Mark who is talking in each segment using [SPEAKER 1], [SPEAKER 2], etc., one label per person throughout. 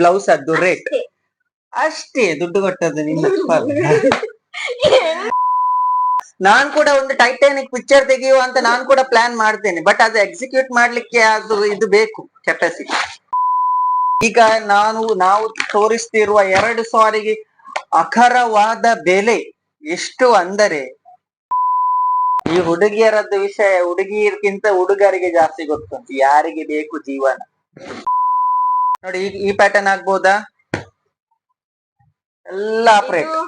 [SPEAKER 1] Blouse ಅದು rate ಅಷ್ಟೇ ದುಡ್ಡು ಕೊಟ್ಟದ್ದು ನಿಮ್ಮ ನಾನ್ ಕೂಡ ಒಂದು ಟೈಟಾನಿಕ್ ಪಿಕ್ಚರ್ ತೆಗೆಯುವ ಅಂತ ನಾನ್ ಕೂಡ ಪ್ಲಾನ್ ಮಾಡ್ತೇನೆ. ಬಟ್ ಅದು ಎಕ್ಸಿಕ್ಯೂಟ್ ಮಾಡ್ಲಿಕ್ಕೆ ಅದು ಇದು ಬೇಕು ಕೆಪಾಸಿಟಿ ಈಗ ನಾನು, ನಾವು ತೋರಿಸ್ತಿರುವ ಎರಡು ಸಾರಿಗೆ ಅಖರವಾದ ಬೆಲೆ ಎಷ್ಟು ಅಂದರೆ, ಈ ಹುಡುಗಿಯರದ್ದು ವಿಷಯ ಹುಡುಗಿಯರ್ಗಿಂತ ಹುಡುಗರಿಗೆ ಜಾಸ್ತಿ ಗೊತ್ತುಂಟು. ಯಾರಿಗೆ ಬೇಕು ಜೀವನ? ನೋಡಿ ಈ ಈ ಪ್ಯಾಟರ್ನ್ ಆಗ್ಬೋದಾ? ಎಲ್ಲ ಆಪರೇಟ್
[SPEAKER 2] ಇದು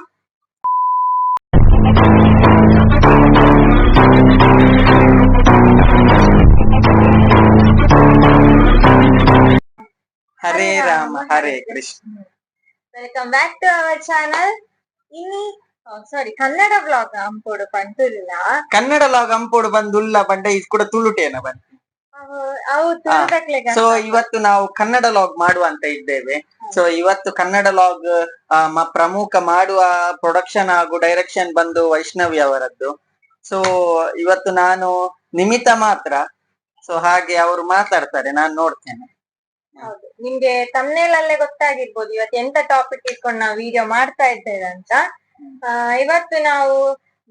[SPEAKER 1] Hare Rama Hare Krishna.
[SPEAKER 2] Welcome back to our channel ಇನ್ನಿ ಸಾರಿ ಕನ್ನಡ ಬ್ಲಾಗ್ ಅಂಪೋಡು ಪಂತುಲಿನ
[SPEAKER 1] ಕನ್ನಡ ಲಾಗ್ ಅಂಪೋಡು ಬಂದುಲ್ಲ ಬಂಡ ಇದು ಕೂಡ ತುಳುಟೇನ ಬಂದು
[SPEAKER 2] ಅವು ತುಳಿದಕ್ಲೆಗ
[SPEAKER 1] ಸೊ ಇವತ್ತು ನಾವು ಕನ್ನಡ ಲಾಗ್ ಮಾಡುವ ಅಂತ ಇದ್ದೇವೆ ಸೊ ಇವತ್ತು ಕನ್ನಡ ಲಾಗ್ ಪ್ರಮುಖ ಮಾಡುವ ಪ್ರೊಡಕ್ಷನ್ ಹಾಗೂ ಡೈರೆಕ್ಷನ್ ಬಂದು ವೈಷ್ಣವಿ ಅವರದ್ದು. ಸೊ ಇವತ್ತು ನಾನು ನಿಮಿತ ಮಾತ್ರ ಸೊ ಹಾಗೆ ಅವರು ಮಾತಾಡ್ತಾರೆ ನಾನು ನೋಡ್ತೇನೆ.
[SPEAKER 2] ಹೌದು. ನಿಮ್ಗೆ ತಮ್ನೇಲ್ ಅಲ್ಲೇ ಗೊತ್ತಾಗಿರ್ಬೋದು ಇವತ್ತು ಎಂತ ಟಾಪಿಕ್ ಇಟ್ಕೊಂಡು ನಾವು ವಿಡಿಯೋ ಮಾಡ್ತಾ ಇದ್ದೇವೆ ಅಂತ. ಇವತ್ತು ನಾವು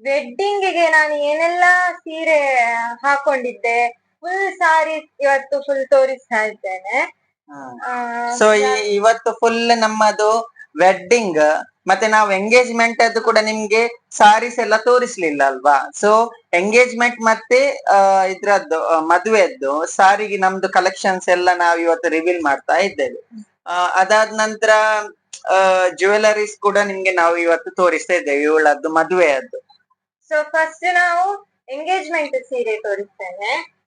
[SPEAKER 2] ವೆಡ್ಡಿಂಗ್ಗೆ ನಾನು ಏನೆಲ್ಲ ಸೀರೆ ಹಾಕೊಂಡಿದ್ದೆ ಫುಲ್ ಸಾರೀಸ್ ಇವತ್ತು ಫುಲ್ ತೋರಿಸ್ತಾ ಇದ್ದೇನೆ.
[SPEAKER 1] ಸೊ ಇವತ್ತು ಫುಲ್ ನಮ್ಮದು ವೆಡ್ಡಿಂಗ್ ಮತ್ತೆ ನಾವು ಎಂಗೇಜ್ಮೆಂಟ್ ಅದು ಕೂಡ ನಿಮ್ಗೆ ಸಾರೀಸ್ ಎಲ್ಲ ತೋರಿಸ್ಲಿಲ್ಲ ಅಲ್ವಾ? ಸೊ ಎಂಗೇಜ್ಮೆಂಟ್ ಮತ್ತೆ ಆ, ಇದ್ರದ್ದು ಮದುವೆದ್ದು ಸಾರಿಗೆ ನಮ್ದು ಕಲೆಕ್ಷನ್ಸ್ ಎಲ್ಲ ನಾವು ಇವತ್ತು ರಿವೀಲ್ ಮಾಡ್ತಾ ಇದ್ದೇವೆ. ಆ, ಅದಾದ ನಂತರ ಜ್ಯುವೆಲರೀಸ್ ಕೂಡ ನಿಮ್ಗೆ ನಾವು ಇವತ್ತು ತೋರಿಸ್ತಾ ಇದ್ದೇವೆ ಇವಳದ್ದು ಮದುವೆಯದ್ದು.
[SPEAKER 2] ಸೊ ಫಸ್ಟ್ ನಾವು ಎಂಗೇಜ್ಮೆಂಟ್ ಸೀರೆ ತೋರಿಸ್ತೇನೆ.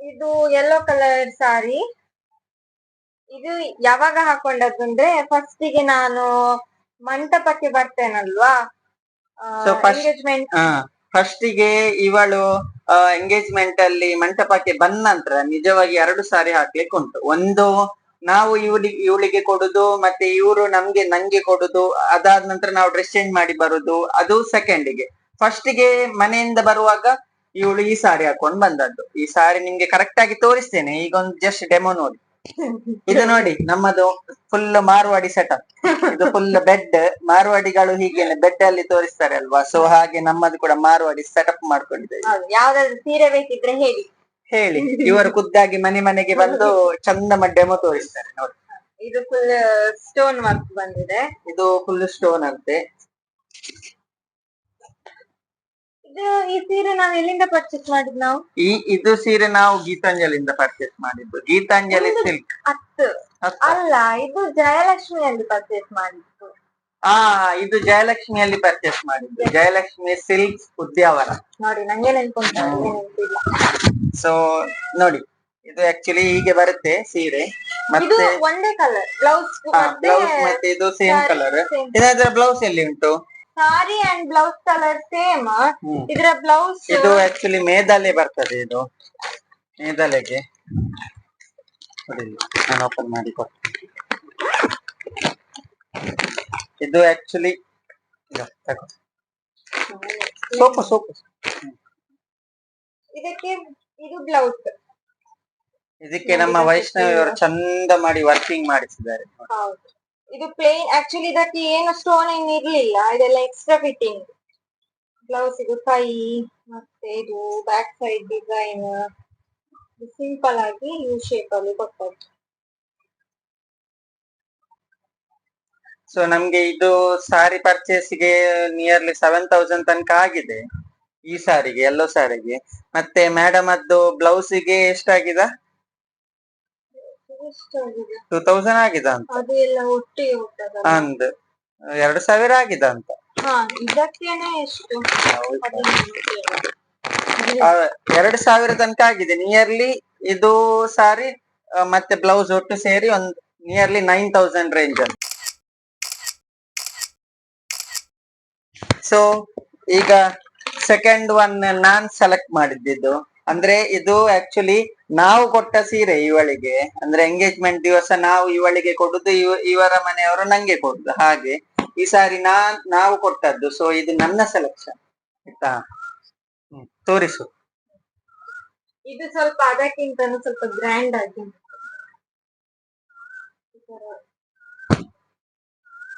[SPEAKER 2] ಇದು ಯೆಲ್ಲೋ ಕಲರ್ ಸಾರಿ ಇದು ಯಾವಾಗ ಹಾಕೊಂಡದ್ದು ಅಂದ್ರೆ ಫಸ್ಟ್ಗೆ ನಾನು ಮಂಟಪಕ್ಕೆ ಬರ್ತೇನಲ್ವಾ?
[SPEAKER 1] So first-
[SPEAKER 2] ಎಂಗೇಜ್ಮೆಂಟ್
[SPEAKER 1] ಫಸ್ಟ್ ಫಸ್ಟಿಗೆ ಇವಳು ಎಂಗೇಜ್ಮೆಂಟ್ ಅಲ್ಲಿ ಮಂಟಪಕ್ಕೆ ಬಂದ ನಂತರ ನಿಜವಾಗಿ ಎರಡು ಸಾರಿ ಹಾಕ್ಲಿಕ್ಕೆ ಉಂಟು. ಒಂದು ನಾವು ಇವಳಿಗೆ ಇವಳಿಗೆ ಕೊಡುದು ಮತ್ತೆ ಇವರು ನಮ್ಗೆ ನಂಗೆ ಕೊಡುದು ಅದಾದ ನಂತರ ನಾವು ಡ್ರೆಸ್ ಚೇಂಜ್ ಮಾಡಿ ಬರುದು ಅದು ಸೆಕೆಂಡಿಗೆ ಫಸ್ಟಿಗೆ ಮನೆಯಿಂದ ಬರುವಾಗ ಇವಳು ಈ ಸಾರಿ ಹಾಕೊಂಡು ಬಂದದ್ದು. ಈ ಸಾರಿ ನಿಮ್ಗೆ ಕರೆಕ್ಟ್ ಆಗಿ ತೋರಿಸ್ತೇನೆ. ಈಗ ಒಂದು ಜಸ್ಟ್ ಡೆಮೋ ನೋಡಿ. ಇದು ನೋಡಿ ನಮ್ಮದು ಫುಲ್ ಮಾರ್ವಾಡಿ ಸೆಟಪ್ ಇದು ಫುಲ್ ಬೆಡ್ ಮಾರ್ವಾಡಿಗಳು ಹೀಗೇನೆ ಬೆಡ್ ಅಲ್ಲಿ ತೋರಿಸ್ತಾರೆ ಅಲ್ವಾ? ಸೊ ಹಾಗೆ ನಮ್ಮದು ಕೂಡ ಮಾರ್ವಾಡಿ ಸೆಟಪ್ ಮಾಡ್ಕೊಂಡಿದ್ದೇವೆ.
[SPEAKER 2] ಯಾವ್ದಾದ್ರು ಸೀರೆ ಬೇಕಿದ್ರೆ ಹೇಳಿ.
[SPEAKER 1] ಹೇಳಿ. ಇವರು ಖುದ್ದಾಗಿ ಮನೆ ಮನೆಗೆ ಬಂದು ಚಂದ ಡೆಮೋ ತೋರಿಸ್ತಾರೆ ನೋಡಿ.
[SPEAKER 2] ಇದು ಫುಲ್ ಸ್ಟೋನ್ ವರ್ಕ್ ಬಂದಿದೆ.
[SPEAKER 1] ಇದು ಫುಲ್ ಸ್ಟೋನ್ ಅಂತೆ
[SPEAKER 2] ಇದು ಈ ಸೀರೆ ನಾವು ಎಲ್ಲಿಂದ ಪರ್ಚೇಸ್ ಮಾಡಿದ್ ನಾವು?
[SPEAKER 1] ಈ ಇದು ಸೀರೆ ನಾವು ಗೀತಾಂಜಲಿಯಿಂದ ಪರ್ಚೇಸ್ ಮಾಡಿದ್ದು. ಗೀತಾಂಜಲಿ ಸಿಲ್ಕ್
[SPEAKER 2] ಹತ್ತು. ಅಲ್ಲ ಇದು ಜಯಲಕ್ಷ್ಮಿಯಲ್ಲಿ ಪರ್ಚೇಸ್ ಮಾಡಿದ್ದು.
[SPEAKER 1] ಆ ಇದು ಜಯಲಕ್ಷ್ಮಿಯಲ್ಲಿ ಪರ್ಚೇಸ್ ಮಾಡಿದ್ದು. ಜಯಲಕ್ಷ್ಮಿ ಸಿಲ್ಕ್ ಉದ್ಯಾವರ.
[SPEAKER 2] ನೋಡಿ ನಂಗೆ ನೆನಪಿಲ್ಲ.
[SPEAKER 1] ಸೊ ನೋಡಿ ಇದು ಆಕ್ಚುಲಿ ಹೀಗೆ ಬರುತ್ತೆ ಸೀರೆ.
[SPEAKER 2] ಇದು
[SPEAKER 1] ಮತ್ತೆ
[SPEAKER 2] ಒಂದೇ ಕಲರ್ ಬ್ಲೌಸ್
[SPEAKER 1] ಬ್ಲೌಸ್ ಮತ್ತೆ ಇದು ಸೇಮ್ ಕಲರ್. ಇದಾದ್ರೆ ಬ್ಲೌಸ್ ಎಲ್ಲಿ ಉಂಟು?
[SPEAKER 2] Sari and blouse colour same. ಇದರ ಬ್ಲೌಸ್
[SPEAKER 1] ಇದು ಆಕ್ಚುಲಿ ಮೇದಲೆ ಬರ್ತದೆ ಇದು. ಮೇದಲೆಗೆ. ನಾನು ಓಪನ್ ಮಾಡಿ ಕೊಡ್ತೀನಿ. ಇದು ಆಕ್ಚುಲಿ ಸೋಪು ಸೋಪು.
[SPEAKER 2] ಇದಕ್ಕೆ ಇದು ಬ್ಲೌಸ್
[SPEAKER 1] ಇದಕ್ಕೆ ನಮ್ಮ ವೈಷ್ಣವಿಯವರು ಚಂದ ಮಾಡಿ ವರ್ಕಿಂಗ್ ಮಾಡಿಸಿದ್ದಾರೆ.
[SPEAKER 2] ಹೌದು. ಇದು ಪ್ಲೇನ್ ಆಕ್ಚುಲಿ ಇದಕ್ಕೆ ಏನು ಸ್ಟೋನ್ ಏನ್ ಇರ್ಲಿಲ್ಲ. ಇದೆಲ್ಲ ಎಕ್ಸ್ಟ್ರಾ ಫಿಟ್ಟಿಂಗ್ ಬ್ಲೌಸ್ ಇದು ಕೈ ಮತ್ತೆ ಇದು ಬ್ಯಾಕ್ ಸೈಡ್ ಡಿಸೈನ್ ಸಿಂಪಲ್ ಆಗಿ ಯು ಶೇಪ್ ಅಲ್ಲಿ ಕೊಟ್ಟದ್ದು.
[SPEAKER 1] ಸೊ ನಮ್ಗೆ ಇದು ಸಾರಿ ಪರ್ಚೇಸ್ಗೆ ನಿಯರ್ಲಿ ಸೆವೆನ್ ತೌಸಂಡ್ ತನಕ ಆಗಿದೆ. ಈ ಸಾರಿಗೆ ಎಲ್ಲೋ ಸಾರಿಗೆ ಮತ್ತೆ ಮೇಡಮ್ ಅದು ಬ್ಲೌಸಿಗೆ ಎಷ್ಟಾಗಿದೆ? ಟೂ ತೌಸಂಡ್ ಆಗಿದೆ ಅಂತ.
[SPEAKER 2] ಅದು ಎಲ್ಲ ಒಟ್ಟಿಗೆ ಹೋಗ್ತದಲ್ಲ?
[SPEAKER 1] ಅಂದ್. ಎರಡು ಸಾವಿರ ಆಗಿದೆ ಅಂತ.
[SPEAKER 2] ಹಾ ಇದಕ್ಕೇನೆ ಎಷ್ಟು? ಹದಿನೈದು.
[SPEAKER 1] ಆ, ಎರಡು ಸಾವಿರ ತನಕ ಆಗಿದೆ. ನಿಯರ್ಲಿ ಇದು ಸಾರಿ ಆ, ಮತ್ತೆ ಬ್ಲೌಸ್ ಒಟ್ಟು ಸೇರಿ ಒಂದ್ ನಿಯರ್ಲಿ ನೈನ್ ತೌಸಂಡ್ ರೇಂಜ್ ಅಂತ. ಸೊ ಈಗ ಸೆಕೆಂಡ್ ಒನ್ ನಾನ್ ಸೆಲೆಕ್ಟ್ ಮಾಡಿದ್ದು ಅಂದ್ರೆ ಇದು ಆಕ್ಚುಲಿ ನಾವು ಕೊಟ್ಟ ಸೀರೆ ಇವಳಿಗೆ ಅಂದ್ರೆ ಎಂಗೇಜ್ಮೆಂಟ್ ದಿವಸ ನಾವು ಇವಳಿಗೆ ಕೊಡುದು ಇವ- ಇವರ ಮನೆಯವರು ನಂಗೆ ಕೊಡುದು ಹಾಗೆ ಈ ಸಾರಿ ನಾ ನಾವು ಕೊಟ್ಟದ್ದು. ಸೊ ಇದು ನನ್ನ ಸೆಲೆಕ್ಷನ್ ಆಯ್ತಾ? ತೋರಿಸು.
[SPEAKER 2] ಇದು ಸ್ವಲ್ಪ ಅದಕ್ಕಿಂತ ಸ್ವಲ್ಪ ಗ್ರ್ಯಾಂಡ್ ಆಗಿ.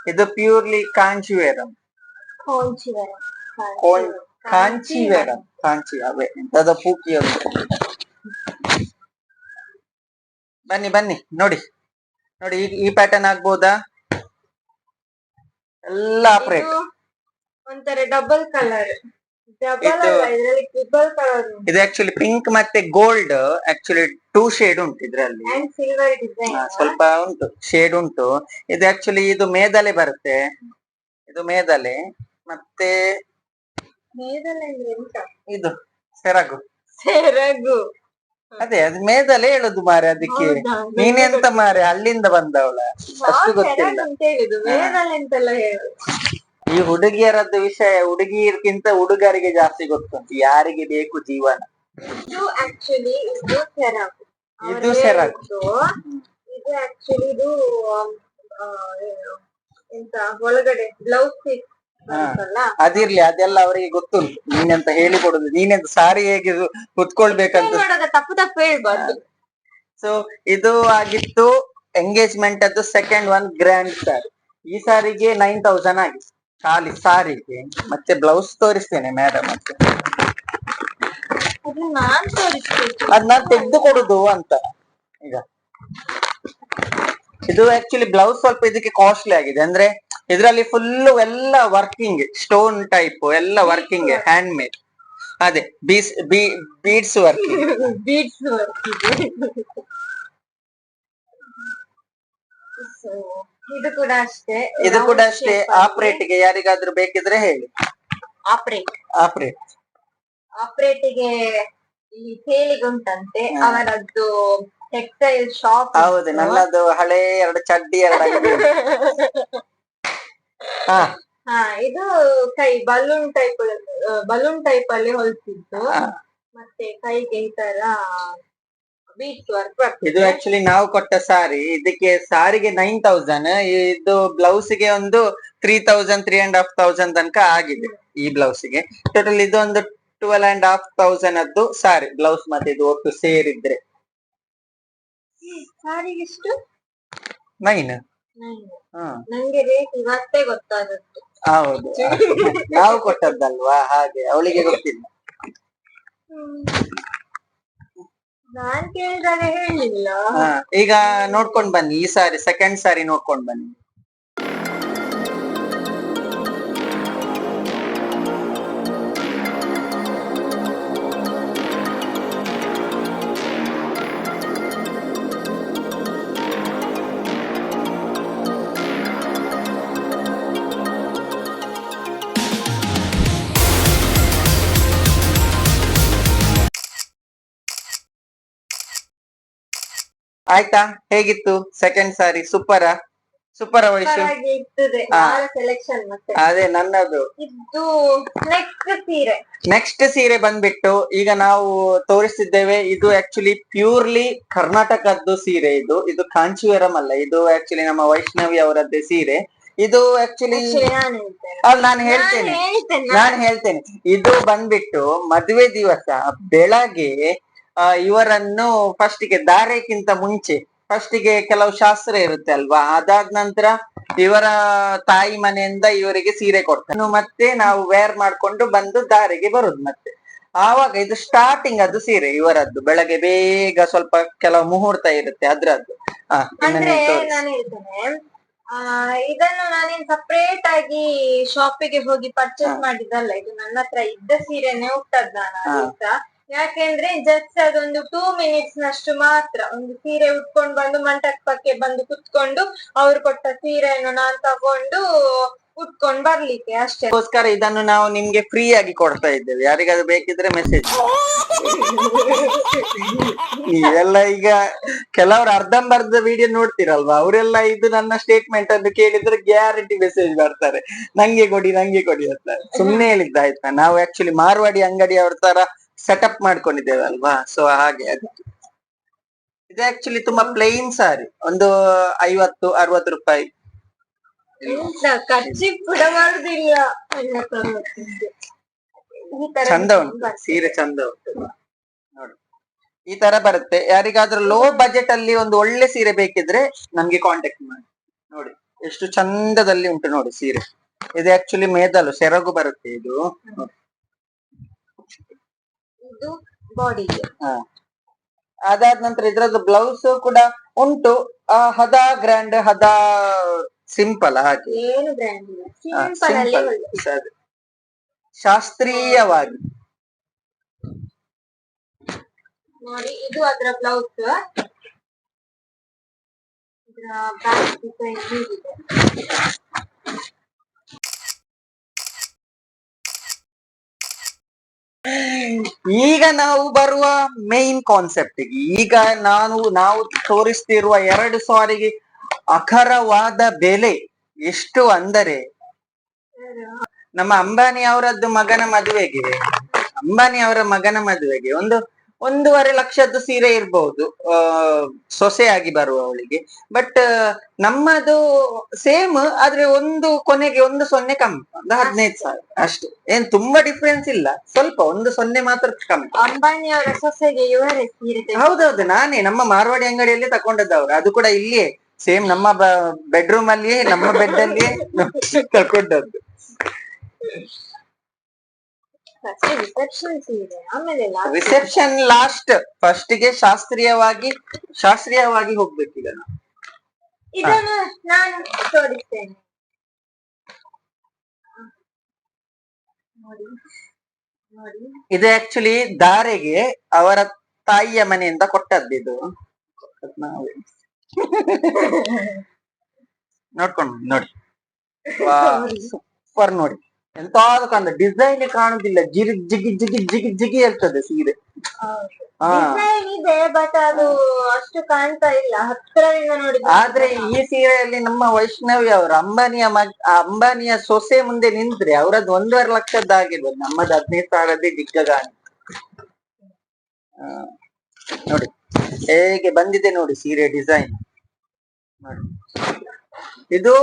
[SPEAKER 1] ಇದು ಪ್ಯೂರ್ಲಿ ಕಾಂಚಿವೇರಂ
[SPEAKER 2] ಕಾಂಚಿವರಂ
[SPEAKER 1] ಕಾಂಚಿವೇರಂ ಕಾಂಚಿ ಅವೇ ಎಂತದ ಪೂಕಿ ಬನ್ನಿ ಬನ್ನಿ ನೋಡಿ ನೋಡಿ ಈ ಈ ಪ್ಯಾಟರ್ನ್ ಆಗ್ಬೋದಾ ಎಲ್ಲ ಆಪರೇಟ್
[SPEAKER 2] ಒಂಥರ ಡಬಲ್ ಕಲರ್ ಡಬಲ್
[SPEAKER 1] ಇದು- ಆಕ್ಚುಲಿ ಪಿಂಕ್ ಮತ್ತೆ ಗೋಲ್ಡ್ ಆಕ್ಚುಲಿ ಟೂ ಶೇಡ್ ಉಂಟು ಇದ್ರಲ್ಲಿ ಸ್ವಲ್ಪ ಉಂಟು ಶೇಡ್ ಉಂಟು. ಇದು ಆಕ್ಚುಲಿ ಇದು ಮೇದಲೆ ಬರುತ್ತೆ. ಇದು ಮೇದಲೆ. ಮತ್ತೆ
[SPEAKER 2] ಎಂತ?
[SPEAKER 1] ಇದು ಸೆರಗು.
[SPEAKER 2] ಸೆರಗು.
[SPEAKER 1] ಅದೇ ಅದು ಮೇದಲೆ ಹೇಳುದು ಮಾರೆ ಅದಕ್ಕೆ.
[SPEAKER 2] ಹೌದಾ?
[SPEAKER 1] ನೀನೆಂತ ಮಾರೆ? ಅಲ್ಲಿಂದ ಬಂದವಳ? ಅಷ್ಟು ಗೊತ್ತಿಲ್ಲ.
[SPEAKER 2] ಅಂತ ಮೇದಲೆ ಅಂತೆಲ್ಲ ಹೇಳುದು
[SPEAKER 1] ಈ ಹುಡುಗಿಯರದ್ದು ವಿಷಯ ಹುಡುಗಿಯರ್ಕಿಂತ ಹುಡುಗರಿಗೆ ಜಾಸ್ತಿ ಗೊತ್ತುಂಟು. ಯಾರಿಗೆ ಬೇಕು ಜೀವನ?
[SPEAKER 2] ಇದು ಆಕ್ಚುಲಿ ಇದು ಸೆರಗು. ಅವ್ರು
[SPEAKER 1] ಇದು ಸೆರಗು.
[SPEAKER 2] ಹೇಳಿದ್ದು, ಇದು ಆಕ್ಚುಲಿ ಇದು ಆ, ಏನು, ಎಂತ ಒಳಗಡೆ ಬ್ಲೌಸ್ ಪೀಸ್
[SPEAKER 1] ಅದಿರ್ಲಿ ಅದೆಲ್ಲ ಅವರಿಗೆ ಗೊತ್ತುಂಟು. ನೀನೆಂತ ಹೇಳಿಕೊಡುದು ನೀನೆಂತ ಸಾರಿ ಹೇಗೆ ಕುತ್ಕೊಳ್ಬೇಕಂತ.
[SPEAKER 2] ತಪ್ಪು ತಪ್ಪು ಹೇಳ್ಬಾರ್ದು.
[SPEAKER 1] ಸೊ ಇದು ಆಗಿತ್ತು ಎಂಗೇಜ್ಮೆಂಟ್ ಅದು ಸೆಕೆಂಡ್ ಒನ್ ಗ್ರ್ಯಾಂಡ್ ಸಾರಿ ಈ ಸಾರಿಗೆ ನೈನ್ ತೌಸಂಡ್ ಆಗಿದೆ ಖಾಲಿ ಸಾರಿಗೆ. ಮತ್ತೆ ಬ್ಲೌಸ್ ತೋರಿಸ್ತೇನೆ ಮೇಡಮ್ ಮತ್ತೆ
[SPEAKER 2] ನಾನ್
[SPEAKER 1] ತೆಗ್ದು ಕೊಡುದು ಅಂತ. ಈಗ. ಇದು ಆಕ್ಚುಲಿ ಬ್ಲೌಸ್ ಸ್ವಲ್ಪ ಇದಕ್ಕೆ ಕಾಸ್ಟ್ಲಿ ಆಗಿದೆ. ಅಂದ್ರೆ ಇದರಲ್ಲಿ ಫುಲ್ ಎಲ್ಲ ವರ್ಕಿಂಗ್ ಸ್ಟೋನ್ ಟೈಪ್ ಎಲ್ಲ ವರ್ಕಿಂಗ್ ಹ್ಯಾಂಡ್ ಮೇಡ್ ಅದೇ ಬೀಸ್ ಬೀಡ್ಸ್ ವರ್ಕಿಂಗ್
[SPEAKER 2] ಬೀಡ್ಸ್ ಇದು ಕೂಡ ಅಷ್ಟೇ.
[SPEAKER 1] ಇದು ಕೂಡ ಅಷ್ಟೇ. ಆಪರೇಟ್ಗೆ ಯಾರಿಗಾದ್ರೂ ಬೇಕಿದ್ರೆ ಹೇಳಿ.
[SPEAKER 2] ಆಪರೇಟ್
[SPEAKER 1] ಆಪರೇಟ್
[SPEAKER 2] ಆಪರೇಟಿಗೆ ಈ ಸೇಲಿಗೆ ಉಂಟಂತೆ ಅವರದ್ದು ಟೆಕ್ಸ್ಟೈಲ್ ಶಾಪ್
[SPEAKER 1] ಹೌದು ನನ್ನದು ಹಳೆ ಎರಡು ಚಡ್ಡಿ ಎರಡು. ಹಾ.
[SPEAKER 2] ಹಾ ಇದು ಕೈ ಬಲೂನ್ ಟೈಪ್ ಬಲೂನ್ ಟೈಪ್ ಅಲ್ಲಿ ಹೊಲ್ಸಿದ್ದು. ಮತ್ತೆ ಕೈಗೆ ಈ ತರ ವರ್ಕ್
[SPEAKER 1] ಇದು ಆಕ್ಚುಲಿ ನಾವು ಕೊಟ್ಟ ಸಾರಿ ಇದಕ್ಕೆ ಸಾರಿಗೆ ನೈನ್ ತೌಸಂಡ್ ಇದು ಬ್ಲೌಸ್ಗೆ ಒಂದು three thousand three and half thousand ತನಕ ಆಗಿದೆ ಈ ಬ್ಲೌಸ್ಗೆ ಟೋಟಲ್ ಇದು ಒಂದು ಟ್ವೆಲ್ ಅಂಡ್ ಹಾಫ್ ತೌಸಂಡ್ ಅದ್ದು ಸಾರಿ ಬ್ಲೌಸ್ ಮತ್ತೆ ಇದು ಒಟ್ಟು ಸೇರಿದ್ರೆ.
[SPEAKER 2] ಸಾರಿಗೆ ಎಷ್ಟು?
[SPEAKER 1] ನೈನ್
[SPEAKER 2] ನಂಗೆ ರೇಟ್ ಇವತ್ತೇ ಗೊತ್ತಾದದ್ದು.
[SPEAKER 1] ಹೌದು. ನಾವು ಕೊಟ್ಟದ್ದಲ್ವಾ? ಹಾಗೆ ಅವಳಿಗೆ ಗೊತ್ತಿಲ್ಲ.
[SPEAKER 2] ನಾನ್ ಕೇಳಿದಾಗ ಹೇಳಿಲ್ಲ.
[SPEAKER 1] ಈಗ ನೋಡ್ಕೊಂಡ್ ಬನ್ನಿ. ಈ ಸಾರಿ ಸೆಕೆಂಡ್ ಸಾರಿ ನೋಡ್ಕೊಂಡ್ ಬನ್ನಿ. ಆಯ್ತಾ? ಹೇಗಿತ್ತು ಸೆಕೆಂಡ್ ಸಾರಿ? ಸೂಪರ? ಸೂಪರ್ ವಯಸ್ಸು ಅದೇ ನನ್ನದು.
[SPEAKER 2] ನೆಕ್ಸ್ಟ್ ಸೀರೆ.
[SPEAKER 1] ನೆಕ್ಸ್ಟ್ ಸೀರೆ ಬಂದ್ಬಿಟ್ಟು ಈಗ ನಾವು ತೋರಿಸ್ತಿದ್ದೇವೆ ಇದು ಆಕ್ಚುಲಿ ಪ್ಯೂರ್ಲಿ ಕರ್ನಾಟಕದ್ದು ಸೀರೆ ಇದು. ಇದು ಕಾಂಚೀವರಂ ಅಲ್ಲ. ಇದು ಆಕ್ಚುಲಿ ನಮ್ಮ ವೈಷ್ಣವಿ ಅವರದ್ದೇ ಸೀರೆ. ಇದು ಆಕ್ಚುಲಿ
[SPEAKER 2] ನಾನು ಹೇಳ್ತೇನೆ.
[SPEAKER 1] ನಾನು ಹೇಳ್ತೇನೆ. ಇದು ಬಂದ್ಬಿಟ್ಟು ಮದುವೆ ದಿವಸ ಬೆಳಗ್ಗೆ ಇವರನ್ನು ಫಸ್ಟಿಗೆ ಧಾರೆಗಿಂತ ಮುಂಚೆ ಫಸ್ಟಿಗೆ ಕೆಲವು ಶಾಸ್ತ್ರ ಇರುತ್ತೆ ಅಲ್ವಾ? ಅದಾದ ನಂತರ ಇವರ ತಾಯಿ ಮನೆಯಿಂದ ಇವರಿಗೆ ಸೀರೆ ಕೊಡ್ತಾರೆ. ಮತ್ತೆ ನಾವು ವೇರ್ ಮಾಡ್ಕೊಂಡು ಬಂದು ದಾರಿಗೆ ಬರುದು ಮತ್ತೆ. ಆವಾಗ ಇದು ಸ್ಟಾರ್ಟಿಂಗ್ ಅದು ಸೀರೆ ಇವರದ್ದು. ಬೆಳಗ್ಗೆ ಬೇಗ ಸ್ವಲ್ಪ ಕೆಲವು ಮುಹೂರ್ತ ಇರುತ್ತೆ ಅದ್ರದ್ದು.
[SPEAKER 2] ಇದನ್ನು ನಾನೇನ್ ಸಪ್ರೇಟ್ ಆಗಿ ಶಾಪಿಗೆ ಹೋಗಿ ಪರ್ಚೇಸ್
[SPEAKER 1] ಮಾಡಿದಲ್ಲ
[SPEAKER 2] ಮಾಡಿದ್ದಲ್ಲ ಇದು ನನ್ನ ಹತ್ರ ಇದ್ದ ಸೀರೆನೆ ಉಟ್ಟದ್ ನಾನು ಯಾಕೆಂದ್ರೆ ಜಸ್ಟ್ ಅದೊಂದು ಟೂ ಮಿನಿಟ್ಸ್ ನಷ್ಟು ಮಾತ್ರ. ಒಂದು ಸೀರೆ ಉಟ್ಕೊಂಡು ಬಂದು ಮಂಟಪಕ್ಕೆ ಬಂದು ಕುತ್ಕೊಂಡು ಅವ್ರು ಕೊಟ್ಟ ಸೀರೆಯನ್ನು ನಾನ್ ತಗೊಂಡು ಉಟ್ಕೊಂಡ್ ಬರ್ಲಿಕ್ಕೆ ಅಷ್ಟೇ.
[SPEAKER 1] ಅದಕ್ಕೋಸ್ಕರ ಇದನ್ನು ನಾವು ನಿಮ್ಗೆ ಫ್ರೀ ಆಗಿ ಕೊಡ್ತಾ ಇದ್ದೇವೆ. ಯಾರಿಗಾದ್ರೂ ಬೇಕಿದ್ರೆ ಮೆಸೇಜ್ ನೀವೆಲ್ಲ ಈಗ ಕೆಲವರು ಅರ್ಧಂಬರ್ಧ ವಿಡಿಯೋ ನೋಡ್ತಿರಲ್ವಾ? ಅವರೆಲ್ಲ ಇದು ನನ್ನ ಸ್ಟೇಟ್ಮೆಂಟ್ ಅನ್ನು ಕೇಳಿದ್ರೆ ಗ್ಯಾರಂಟಿ ಮೆಸೇಜ್ ಬರ್ತಾರೆ. ನಂಗೆ ಕೊಡಿ ನಂಗೆ ಕೊಡಿ ಅಂತ. ಸುಮ್ನೆ ಹೇಳಿದ್ದ ಆಯ್ತಾ ನಾವು ಆಕ್ಚುಲಿ ಮಾರ್ವಾಡಿ ಅಂಗಡಿ ಅವ್ರ ತರ ಸೆಟಪ್ ಮಾಡ್ಕೊಂಡಿದ್ದೇವೆ ಅಲ್ವಾ? ಸೊ ಹಾಗೆ ಅದಕ್ಕೆ ಇದು ಆಕ್ಚುಲಿ ತುಂಬಾ ಪ್ಲೇನ್ ಸಾರಿ ಒಂದು ಐವತ್ತು ಅರವತ್ತು ರೂಪಾಯಿ. ಚಂದ ಉಂಟು. ಸೀರೆ ಚಂದ ಉಂಟು. ನೋಡಿ. ಈ ತರ ಬರುತ್ತೆ. ಯಾರಿಗಾದ್ರೂ ಲೋ ಬಜೆಟ್ ಅಲ್ಲಿ ಒಂದು ಒಳ್ಳೆ ಸೀರೆ ಬೇಕಿದ್ರೆ ನಮ್ಗೆ ಕಾಂಟ್ಯಾಕ್ಟ್ ಮಾಡಿ. ನೋಡಿ ಎಷ್ಟು ಚಂದದಲ್ಲಿ ಉಂಟು ನೋಡಿ ಸೀರೆ. ಇದು ಆಕ್ಚುಲಿ ಮೇದಲು ಸೆರಗು ಬರುತ್ತೆ ಇದು. ನೋಡಿ.
[SPEAKER 2] ಇದು ಬಾಡಿಗೆ.
[SPEAKER 1] ಅದಾದ ನಂತರ ಇದ್ರದ್ದು ಬ್ಲೌಸ್ ಕೂಡ ಉಂಟು. ಆ ಹದ ಗ್ರ್ಯಾಂಡ್ ಹದ ಸಿಂಪಲ್ ಹಾಗೆ.
[SPEAKER 2] ಏನು ಬ್ರ್ಯಾಂಡ್ ಇಲ್ಲ. ಸಿಂಪಲ್ ಅಲ್ಲಿ. ಒಳ್ಳೆ.
[SPEAKER 1] ಸರಿ. ಶಾಸ್ತ್ರೀಯವಾಗಿ.
[SPEAKER 2] ನೋಡಿ ಇದು ಅದರ ಬ್ಲೌಸ್ ಇದರ ಬ್ಯಾಕ್ ಡಿಸೈನ್ ಹೀಗಿದೆ
[SPEAKER 1] ಈಗ ನಾವು ಬರುವ ಮೇನ್ ಕಾನ್ಸೆಪ್ಟ್ ಈಗ ನಾನು, ನಾವು ತೋರಿಸ್ತಿರುವ ಎರಡು ಸಾರಿಗೆ ಅಖರವಾದ ಬೆಲೆ ಎಷ್ಟು ಅಂದರೆ, ನಮ್ಮ ಅಂಬಾನಿ ಅವರದ್ದು ಮಗನ ಮದುವೆಗೆ ಅಂಬಾನಿ ಅವರ ಮಗನ ಮದುವೆಗೆ ಒಂದು ಒಂದೂವರೆ ಲಕ್ಷದ್ದು ಸೀರೆ ಇರ್ಬಹುದು ಆ ಸೊಸೆಯಾಗಿ ಬರುವವಳಿಗೆ. ಬಟ್ ನಮ್ಮದು ಸೇಮ್ ಆದ್ರೆ ಒಂದು ಕೊನೆಗೆ ಒಂದು ಸೊನ್ನೆ ಕಮ್ಮಿ. ಒಂದು ಹದಿನೈದು ಸಾವಿರ. ಅಷ್ಟೇ. ಏನ್ ತುಂಬಾ ಡಿಫ್ರೆನ್ಸ್ ಇಲ್ಲ. ಸ್ವಲ್ಪ ಒಂದು ಸೊನ್ನೆ ಮಾತ್ರ ಕಮ್ಮಿ.
[SPEAKER 2] ಅಂಬಾನಿ ಅವರ ಸೊಸೆಗೆ ಇವರೇ ಸೀರೆ
[SPEAKER 1] ಹೌದೌದು. ನಾನೇ ನಮ್ಮ ಮಾರ್ವಾಡಿ ಅಂಗಡಿಯಲ್ಲಿ ತಕೊಂಡದ್ದವ್ರು. ಅದು ಕೂಡ ಇಲ್ಲಿಯೇ. ಸೇಮ್ ನಮ್ಮ ಬೆಡ್ರೂಮ್ ಅಲ್ಲಿಯೇ ನಮ್ಮ ಬೆಡ್ ಅಲ್ಲಿಯೇ ತಕೊಂಡದ್ದು.
[SPEAKER 2] ರಿಸೆಪ್ಷನ್ ಆಮೇಲೆ
[SPEAKER 1] ಲಾಸ್ಟ್ ಫಸ್ಟ್ಗೆ ಶಾಸ್ತ್ರೀಯವಾಗಿ ಶಾಸ್ತ್ರೀಯವಾಗಿ ಹೋಗ್ಬೇಕೀಗ ನಾವು.
[SPEAKER 2] ಇದನ್ನು ನಾನು ತೋರಿಸ್ತೇನೆ. ನೋಡಿ ನೋಡಿ.
[SPEAKER 1] ಇದು ಆಕ್ಚುಲಿ ದಾರೆಗೆ ಅವರ ತಾಯಿಯ ಮನೆಯಿಂದ ಕೊಟ್ಟದ್ದು ಇದು. ನಾವೇ. ನೋಡ್ಕೊಂಡು ನೋಡಿ. ಸೂಪರ್ ನೋಡಿ. ಎಂತಾದ್ರು ಕಾಣ ಡಿಸೈನ್ ಕಾಣುದಿಲ್ಲ. ಜಿಗಿ ಜಿಗಿ ಜಿಗಿ ಜಿಗಿ ಜಿಗಿ ಇರ್ತದೆ ಸೀರೆ.
[SPEAKER 2] ಡಿಸೈನ್ ಇದೆ ಬಟ್ ಅದು ಅಷ್ಟು ಕಾಣ್ತಾ ಇಲ್ಲ. ಹತ್ತಿರದಿಂದ ನೋಡಿ
[SPEAKER 1] ಆದ್ರೆ ಈ ಸೀರೆಯಲ್ಲಿ ನಮ್ಮ ವೈಷ್ಣವಿ ಅವರು ಅಂಬಾನಿಯ ಮಗ್ ಅಂಬಾನಿಯ ಸೊಸೆ ಮುಂದೆ ನಿಂತ್ರೆ ಅವರದ್ದು ಒಂದೂವರೆ ಲಕ್ಷದ ಆಗಿರ್ಬೋದು. ನಮ್ಮದು ಹದಿನೈದು ಸಾವಿರದೇ ದಿಗ್ಗಗಾನಿ ನೋಡಿ ಹೇಗೆ ಬಂದಿದೆ ನೋಡಿ ಸೀರೆ ಡಿಸೈನ್. ನೋಡಿ. ಇದು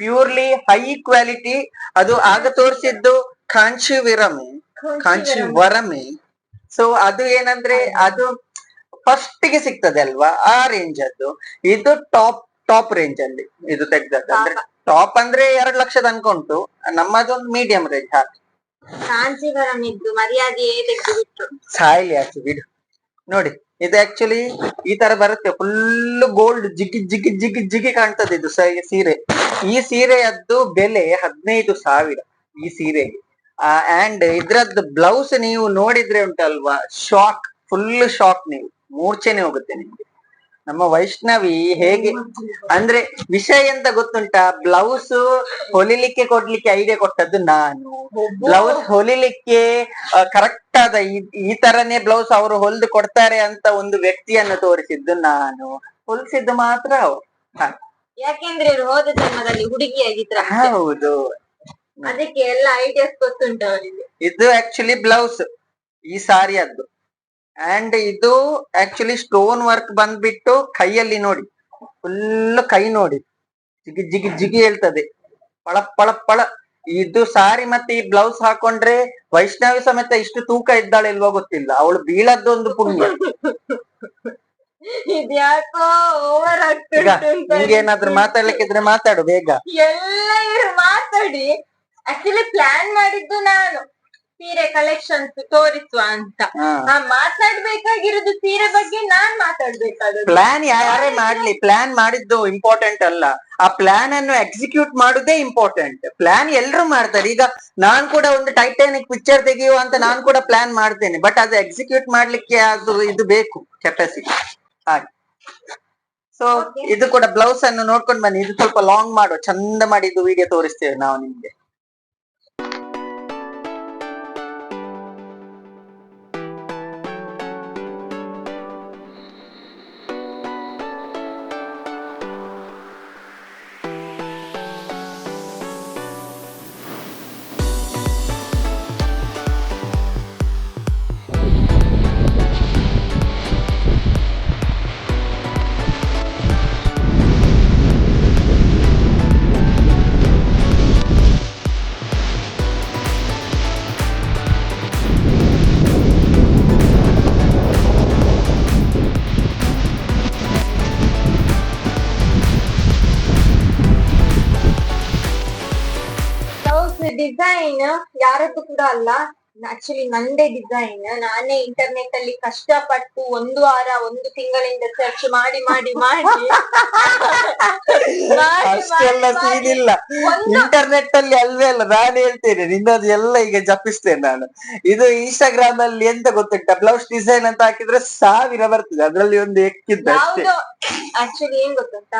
[SPEAKER 1] ಪ್ಯೂರ್ಲಿ ಹೈ ಕ್ವಾಲಿಟಿ ಅದು ಆಗ ತೋರಿಸಿದ್ದು ಕಾಂಚೀವಿರಮೆ ಕಾಂಚಿವರಮೆ ಸೊ ಅದು ಏನಂದ್ರೆ ಅದು ಫಸ್ಟ್ಗೆ ಸಿಗ್ತದೆ ಅಲ್ವಾ? ಆ ರೇಂಜ್ ಅದು. ಇದು ಟಾಪ್ ಟಾಪ್ ರೇಂಜ್ ಅಲ್ಲಿ ಇದು ತೆಗ್ದದ್ದು. ಅಂದ್ರೆ ಟಾಪ್ ಅಂದ್ರೆ ಎರಡ್ ಲಕ್ಷ ತನಕ ಉಂಟು. ನಮ್ಮದೊಂದು ಮೀಡಿಯಂ ರೇಂಜ್ ಹಾಕಿ
[SPEAKER 2] ಕಾಂಚಿವರಂ ಇದ್ದು ಮರ್ಯಾದೆ
[SPEAKER 1] ಸಾಯ್ಲಿ ಆಚೆ ಬಿಡು. ನೋಡಿ, ಇದು ಆಕ್ಚುಲಿ ಈ ತರ ಬರುತ್ತೆ. ಫುಲ್ ಗೋಲ್ಡ್ ಜಿಗಿ ಜಿಗಿ ಜಿಗಿ ಜಿಗಿ ಕಾಣ್ತದೆ ಇದು ಸೀರೆ. ಈ ಸೀರೆಯದ್ದು ಬೆಲೆ ಹದಿನೈದು ಸಾವಿರ ಈ ಸೀರೆಗೆ. ಅಂಡ್ ಇದ್ರದ್ದು ಬ್ಲೌಸ್ ನೀವು ನೋಡಿದ್ರೆ ಉಂಟಲ್ವಾ? ಶಾಕ್ ಫುಲ್ ಶಾಕ್ ನೀವು. ಮೂರ್ಛೆನೆ ಹೋಗುತ್ತೆ ನಿಮ್ಗೆ. ನಮ್ಮ ವೈಷ್ಣವಿ ಹೇಗೆ ಅಂದ್ರೆ ವಿಷಯ ಎಂತ ಗೊತ್ತುಂಟಾ? ಬ್ಲೌಸ್ ಹೊಲಿಲಿಕ್ಕೆ ಕೊಡ್ಲಿಕ್ಕೆ ಐಡಿಯಾ ಕೊಟ್ಟದ್ದು ನಾನು. ಬ್ಲೌಸ್ ಹೊಲಿಲಿಕ್ಕೆ ಕರೆಕ್ಟ್ ಆದ ಈ- ತರನೇ ಬ್ಲೌಸ್ ಅವರು ಹೊಲ್ದು ಕೊಡ್ತಾರೆ ಅಂತ ಒಂದು ವ್ಯಕ್ತಿಯನ್ನು ತೋರಿಸಿದ್ದು ನಾನು. ಹೊಲಿಸಿದ್ದು ಮಾತ್ರ
[SPEAKER 2] ಯಾಕೆಂದ್ರೆ ಇವ್ರು ಹೋದ ಜನ್ಮದಲ್ಲಿ ಹುಡುಗಿಯಾಗಿದ್ರ
[SPEAKER 1] ಹೌದು.
[SPEAKER 2] ಅದಕ್ಕೆ ಎಲ್ಲ ಐಡಿಯಾಸ್ ಗೊತ್ತುಂಟು ಅವರಿಗೆ
[SPEAKER 1] ಇದು ಆಕ್ಚುಲಿ ಬ್ಲೌಸ್ ಈ ಸಾರಿಯದ್ದು. ಅಂಡ್ ಇದು ಆಕ್ಚುಲಿ ಸ್ಟೋನ್ ವರ್ಕ್ ಬಂದ್ಬಿಟ್ಟು ಕೈಯಲ್ಲಿ ನೋಡಿ. ಫುಲ್ ಕೈ ನೋಡಿ. ಜಿಗಿ ಜಿಗಿ ಜಿಗಿ ಹೇಳ್ತದೆ. ಪಳ ಪಳ ಪಳ. ಇದು ಸಾರಿ ಮತ್ತೆ ಈ ಬ್ಲೌಸ್ ಹಾಕೊಂಡ್ರೆ ವೈಷ್ಣವಿ ಸಮೇತ ಇಷ್ಟು ತೂಕ ಇದ್ದಾಳೆ ಇಲ್ವೋ ಗೊತ್ತಿಲ್ಲ. ಅವಳು ಬೀಳದ್ದೊಂದು ಪುಣ್ಯ.
[SPEAKER 2] ಇದ್ಯಾಕೋ ಓವರ್
[SPEAKER 1] ಮಾತಾಡ್ಲಿಕ್ಕಿದ್ರೆ ಮಾತಾಡು ಬೇಗ.
[SPEAKER 2] ಎಲ್ಲ ಮಾತಾಡಿ. ಆಕ್ಚುಲಿ ಪ್ಲಾನ್ ಮಾಡಿದ್ದು ನಾನು. ಸೀರೆ ಕಲೆಕ್ಷನ್ ತೋರಿಸುವ ಅಂತ. ಮಾತಾಡ್ಬೇಕಾಗಿರೋದು ಸೀರೆ ಬಗ್ಗೆ ನಾನ್ ಮಾತಾಡ್ಬೇಕಾದ
[SPEAKER 1] ಪ್ಲಾನ್ ಯಾರೇ ಮಾಡ್ಲಿ ಪ್ಲಾನ್ ಮಾಡಿದ್ದು ಇಂಪಾರ್ಟೆಂಟ್ ಅಲ್ಲ. ಆ ಪ್ಲಾನ್ ಅನ್ನು ಎಕ್ಸಿಕ್ಯೂಟ್ ಮಾಡುದೇ ಇಂಪಾರ್ಟೆಂಟ್ ಪ್ಲಾನ್ ಎಲ್ಲರೂ ಮಾಡ್ತಾರೆ. ಈಗ ನಾನ್ ಕೂಡ ಒಂದು ಟೈಟಾನಿಕ್ ಪಿಕ್ಚರ್ ತೆಗೆಯುವ ಅಂತ ನಾನ್ ಕೂಡ ಪ್ಲಾನ್ ಮಾಡ್ತೇನೆ. ಬಟ್ ಅದು ಎಕ್ಸಿಕ್ಯೂಟ್ ಮಾಡ್ಲಿಕ್ಕೆ ಅದು ಇದು ಬೇಕು ಕೆಪಾಸಿಟಿ ಹಾಗೆ. ಸೊ ಇದು ಕೂಡ ಬ್ಲೌಸ್ ಅನ್ನು ನೋಡ್ಕೊಂಡು ಬನ್ನಿ. ಇದು ಸ್ವಲ್ಪ ಲಾಂಗ್ ಮಾಡುವ ಚಂದ ಮಾಡಿದ್ದು ವಿಡಿಯೋ ತೋರಿಸ್ತೇವೆ ನಾವು ನಿಮ್ಗೆ.
[SPEAKER 2] ಡಿಸೈನ್ ಯಾರದ್ದು ಕೂಡ ಅಲ್ಲ. ಆಕ್ಚುಲಿ ನಂದೇ ಡಿಸೈನ್ ನಾನೇ ಇಂಟರ್ನೆಟ್ ಅಲ್ಲಿ ಕಷ್ಟಪಟ್ಟು ಒಂದು ವಾರ ಒಂದು ತಿಂಗಳಿಂದ ಸರ್ಚ್ ಮಾಡಿ ಮಾಡಿ ಮಾಡಿ. ಮಾಡಿ,
[SPEAKER 1] ಅಷ್ಟೆಲ್ಲ ಸೀನ್ ಇಲ್ಲ. ಇಂಟರ್ನೆಟ್ ಅಲ್ಲಿ ಅಲ್ವೇ ಅಲ್ಲ ನಾನು ಹೇಳ್ತೇನೆ ನಿನ್ನದು ಎಲ್ಲ ಈಗ ಜಪಿಸ್ತೇನೆ ನಾನು. ಇದು ಇನ್ಸ್ಟಾಗ್ರಾಮ್ ಅಲ್ಲಿ ಎಂತ ಗೊತ್ತಿಟ್ಟ ಬ್ಲೌಸ್ ಡಿಸೈನ್ ಅಂತ ಹಾಕಿದ್ರೆ ಸಾವಿರ ಬರ್ತದೆ ಅದ್ರಲ್ಲಿ ಒಂದು ಎಕ್ಕಿದ್ದ ಅಷ್ಟೇ.
[SPEAKER 2] ಆಕ್ಚುಲಿ ಏನ್ ಗೊತ್ತುಂಟ?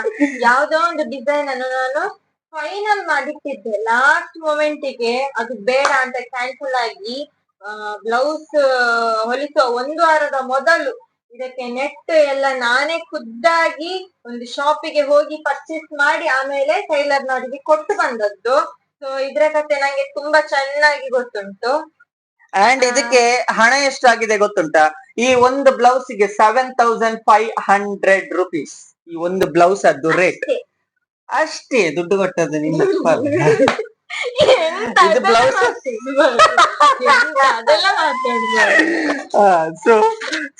[SPEAKER 2] ಯಾವ್ದೋ ಒಂದು ಡಿಸೈನ್ ಅನ್ನು ನಾನು ಫೈನಲ್ ಮಾಡಿಟ್ಟಿದ್ದೆ. ಲಾಸ್ಟ್ಗೆ ಅದು ಬೇಡ ಅಂತ ಕ್ಯಾನ್ಸಲ್ ಆಗಿ ಬ್ಲೌಸ್ ಹೊಲಿಸೋ ಒಂದು ವಾರದ ಮೊದಲು ಇದಕ್ಕೆ ನೆಟ್ ಎಲ್ಲ ನಾನೇ ಖುದ್ದಾಗಿ ಒಂದು ಶಾಪಿಗೆ ಹೋಗಿ ಪರ್ಚೇಸ್ ಮಾಡಿ ಆಮೇಲೆ ಟೈಲರ್ ನೋಡಿ ಕೊಟ್ಟು ಬಂದದ್ದು. ಸೊ ಇದ್ರ ಕತೆ ನಂಗೆ ತುಂಬಾ ಚೆನ್ನಾಗಿ ಗೊತ್ತುಂಟು.
[SPEAKER 1] ಅಂಡ್ ಇದಕ್ಕೆ ಹಣ ಎಷ್ಟಾಗಿದೆ ಗೊತ್ತುಂಟಾ? ಈ ಒಂದು ಬ್ಲೌಸ್ಗೆ seven thousand five hundred rupees ಈ ಒಂದು ಬ್ಲೌಸ್ ಅದು ರೇಟ್
[SPEAKER 2] ಅಷ್ಟೇ.
[SPEAKER 1] ದುಡ್ಡು ಕೊಟ್ಟದ್ದು ನಿನ್ನ ಇದು. ಸೊ